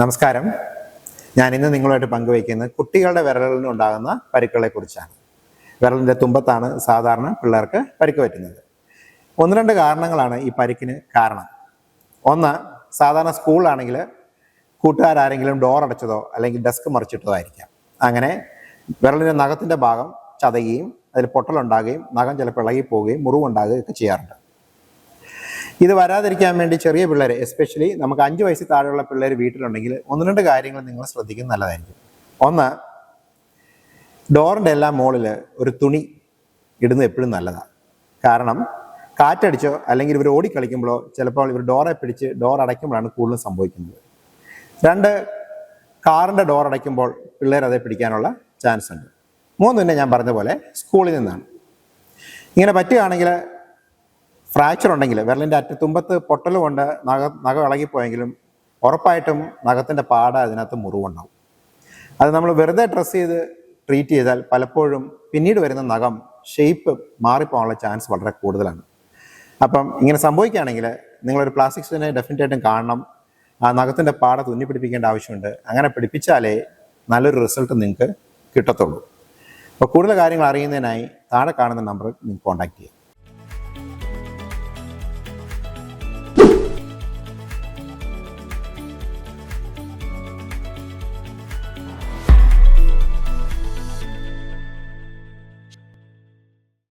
നമസ്കാരം. ഞാൻ ഇന്ന് നിങ്ങളുമായിട്ട് പങ്കുവയ്ക്കുന്നത് കുട്ടികളുടെ വിരലിന് ഉണ്ടാകുന്ന പരിക്കുകളെ കുറിച്ചാണ് വിരലിന്റെ തുമ്പത്താണ് സാധാരണ പിള്ളേർക്ക് പരുക്ക് പറ്റുന്നത്. ഒന്ന് രണ്ട് കാരണങ്ങളാണ് ഈ പരുക്കിന് കാരണം. ഒന്ന് സാധാരണ സ്കൂളിലാണെങ്കിൽ കൂട്ടുകാരാരെങ്കിലും ഡോർ അടച്ചതോ അല്ലെങ്കിൽ ഡെസ്ക് മറിച്ചിട്ടതോ ആയിരിക്കാം. അങ്ങനെ വിരലിന്റെ നഖത്തിന്റെ ഭാഗം ചതയുകയും അതിൽ പൊട്ടലുണ്ടാകുകയും നഖം ചിലപ്പോൾ ഇളകി പോവുകയും മുറിവുണ്ടാകുകയും ഒക്കെ ചെയ്യാറുണ്ട്. ഇത് വരാതിരിക്കാൻ വേണ്ടി ചെറിയ പിള്ളേർ എസ്പെഷ്യലി നമുക്ക് അഞ്ച് വയസ്സിൽ താഴെയുള്ള പിള്ളേർ വീട്ടിലുണ്ടെങ്കിൽ ഒന്ന് രണ്ട് കാര്യങ്ങൾ നിങ്ങൾ ശ്രദ്ധിക്കുന്നത് നല്ലതായിരിക്കും. ഒന്ന് ഡോറിന്റെ എല്ലാ മുകളിൽ ഒരു തുണി ഇടുന്നത് എപ്പോഴും നല്ലതാണ്. കാരണം കാറ്റടിച്ചോ അല്ലെങ്കിൽ ഇവർ ഓടിക്കളിക്കുമ്പോഴോ ചിലപ്പോൾ ഇവർ ഡോറെ പിടിച്ച് ഡോർ അടയ്ക്കുമ്പോഴാണ് കൂടുതലും സംഭവിക്കുന്നത്. രണ്ട് കാറിന്റെ ഡോർ അടയ്ക്കുമ്പോൾ പിള്ളേർ അതേ പിടിക്കാനുള്ള ചാൻസ് ഉണ്ട്. മൂന്ന് തന്നെ ഞാൻ പറഞ്ഞ പോലെ സ്കൂളിൽ നിന്നാണ്. ഇങ്ങനെ പറ്റുകയാണെങ്കിൽ ഫ്രാക്ചർ ഉണ്ടെങ്കിൽ വിരലിന്റെ അറ്റത്തുമ്പത്ത് കൊണ്ട് നഖ നഖം ഇളകിപ്പോയെങ്കിലും ഉറപ്പായിട്ടും നഖത്തിന്റെ പാട അതിനകത്ത് മുറിവുണ്ടാവും. അത് നമ്മൾ വെറുതെ ഡ്രസ്സ് ചെയ്ത് ട്രീറ്റ് ചെയ്താൽ പലപ്പോഴും പിന്നീട് വരുന്ന നഖം ഷേപ്പ് മാറിപ്പോകാനുള്ള ചാൻസ് വളരെ കൂടുതലാണ്. അപ്പം ഇങ്ങനെ സംഭവിക്കുകയാണെങ്കിൽ നിങ്ങളൊരു പ്ലാസ്റ്റിക് സർജനെ ഡെഫിനറ്റായിട്ടും കാണണം. ആ നഖത്തിന്റെ പാട തുന്നി പിടിപ്പിക്കേണ്ട ആവശ്യമുണ്ട്. അങ്ങനെ പിടിപ്പിച്ചാലേ നല്ലൊരു റിസൾട്ട് നിങ്ങൾക്ക് കിട്ടത്തുള്ളൂ. അപ്പോൾ കൂടുതൽ കാര്യങ്ങൾ അറിയുന്നതിനായി താഴെ കാണുന്ന നമ്പറിൽ നിങ്ങൾക്ക് കോൺടാക്ട് ചെയ്യാം.